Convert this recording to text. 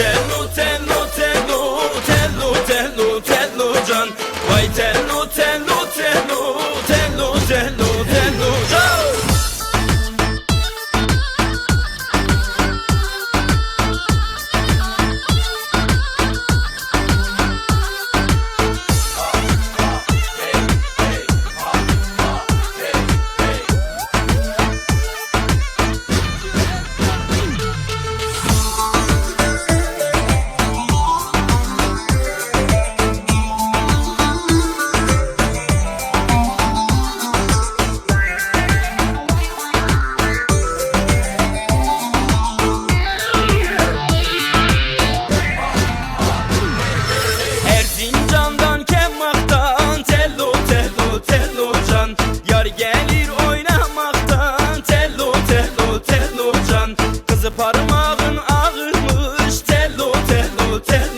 Tello tello tello Tello tello tello can Vay tello tello parmağın ağırmış. Tello tello tello.